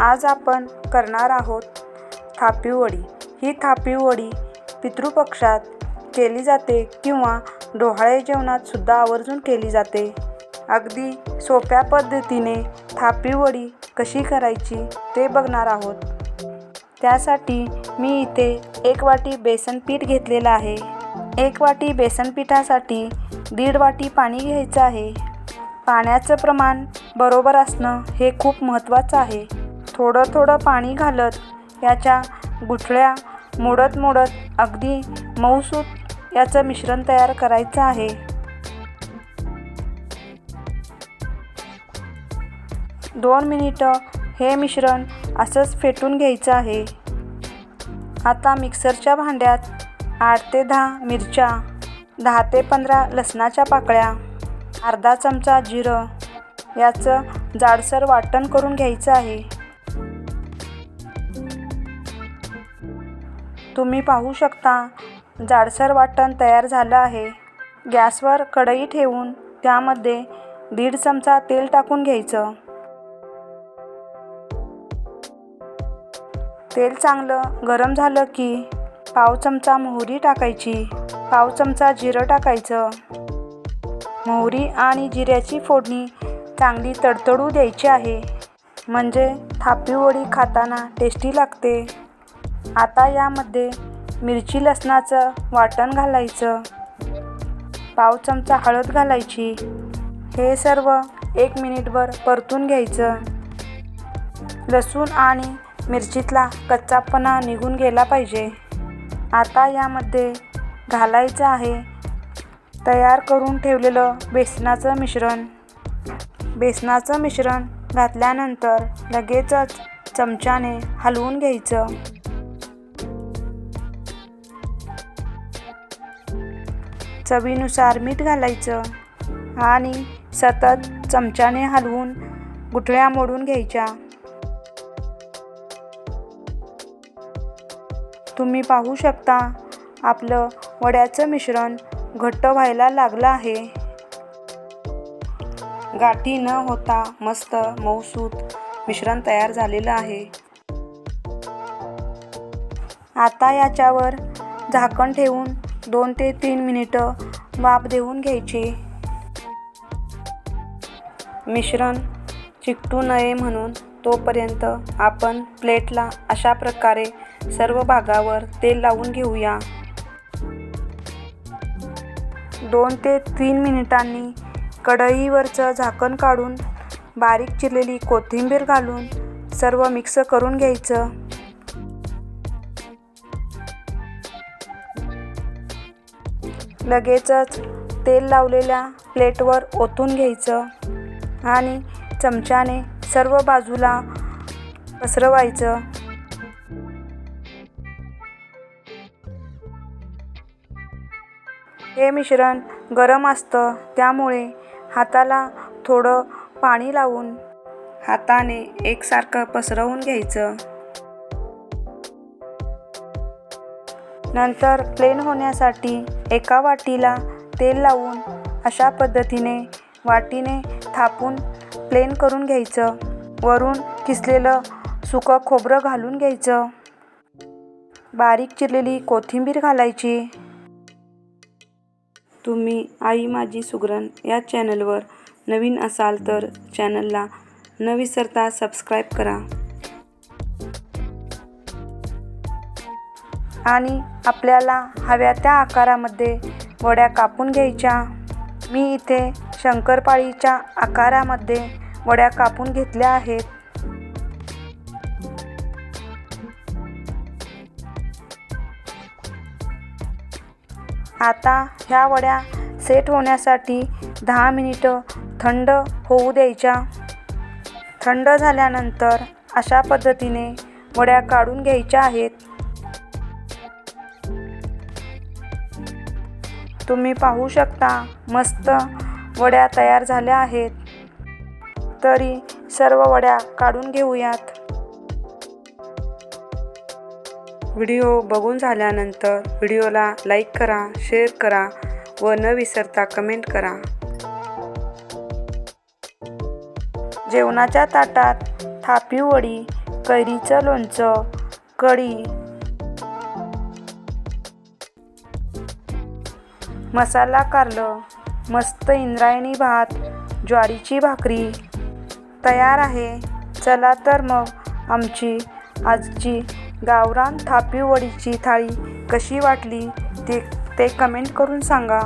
आज आपण करणार आहोत थापीवडी. ही थापीवडी पितृपक्षात केली जाते किंवा डोहाळे जेवणात सुद्धा आवर्जून केली जाते. अगदी सोप्या पद्धतीने थापीवडी कशी करायची ते बघणार आहोत. त्यासाठी मी इथे एक वाटी बेसन पीठ घेतलेलं आहे. एक वाटी बेसन पिठासाठी दीड वाटी पाणी घ्यायचं आहे. पाण्याचं प्रमाण बरोबर असणं हे खूप महत्त्वाचं आहे. थोडं थोडं पाणी घालत याच्या गुठळ्या मोडत मोडत अगदी मऊसूत याचं मिश्रण तयार करायचं आहे. दोन मिनिटं हे मिश्रण असंच फेटून घ्यायचं आहे. आता मिक्सरच्या भांड्यात आठ ते दहा मिरच्या दहा ते पंधरा लसणाच्या पाकळ्या अर्धा चमचा जिरं याचं जाडसर वाटण करून घ्यायचं आहे. तुम्ही पाहू शकता जाडसर वाटण तयार झालं आहे. गॅसवर कढई ठेवून त्यामध्ये दीड चमचा तेल टाकून घ्यायचं. तेल चांगलं गरम झालं की पाव चमचा मोहरी टाकायची. पाव चमचा जिरं टाकायचं. मोहरी आणि जिऱ्याची फोडणी चांगली तडतडू द्यायची आहे. म्हणजे थापी वडी खाताना टेस्टी लागते. आता यामध्ये मिरची लसणाचं वाटण घालायचं पाव चमचा हळद घालायची हे सर्व एक मिनिटभर परतून घ्यायचं. लसूण आणि मिरचीतला कच्चापणा निघून गेला पाहिजे. आता यामध्ये घालायचं आहे तयार करून ठेवलेलं बेसनाचं मिश्रण. बेसनाचं मिश्रण घातल्यानंतर लगेचच चमच्याने हलवून घ्यायचं. चवीनुसार मीठ घालायचं आणि सतत चमच्याने हलवून गुठळ्या मोडून घ्यायच्या. तुम्ही पाहू शकता आपलं वड्याचं मिश्रण घट्ट व्हायला लागलं आहे. गाठी न होता मस्त मऊसूत मिश्रण तयार झालेलं आहे. आता याच्यावर झाकण ठेवून दोन ते तीन मिनिटं वाफ देऊन घ्यायची. मिश्रण चिकटू नये म्हणून तोपर्यंत आपण प्लेटला अशा प्रकारे सर्व भागावर तेल लावून घेऊया. दोन ते तीन मिनिटांनी कढईवरचं झाकण काढून बारीक चिरलेली कोथिंबीर घालून सर्व मिक्स करून घ्यायचं. लगेचच तेल लावलेल्या प्लेटवर ओतून घ्यायचं आणि चमच्याने सर्व बाजूला पसरवायचं. हे मिश्रण गरम असतं त्यामुळे हाताला थोडं पाणी लावून हाताने एकसारखं पसरवून घ्यायचं. नंतर प्लेन होण्यासाठी एका वाटीला तेल लावून अशा पद्धतीने वाटीने थापून प्लेन करून घ्यायचं. वरून किसलेलं सुकं खोबरं घालून घ्यायचं. बारीक चिरलेली कोथिंबीर घालायची. तुम्ही आई माझी सुगरण या चॅनलवर नवीन असाल तर चॅनलला न विसरता सबस्क्राईब करा. आणि आपल्याला हव्या त्या आकारामध्ये वड्या कापून घ्यायच्या. मी इथे शंकरपाळीच्या आकारामध्ये वड्या कापून घेतल्या आहेत. आता ह्या वड्या सेट होण्यासाठी दहा मिनिटं थंड होऊ द्यायच्या. थंड झाल्यानंतर अशा पद्धतीने वड्या काढून घ्यायच्या आहेत. तुम्ही पाहू शकता मस्त वड्या तयार झाल्या आहेत. तरी सर्व वड्या काढून घेऊयात. व्हिडिओ बघून झाल्यानंतर व्हिडिओला लाईक करा शेअर करा व न विसरता कमेंट करा. जेवणाच्या ताटात थापी वडी कैरीचं लोणचं कढी मसाला कारलं मस्त इंद्रायणी भात ज्वारीची भाकरी तयार आहे. चला तर मग आमची आजची गावरान थापी वडीची थाळी कशी वाटली ते ते कमेंट करून सांगा.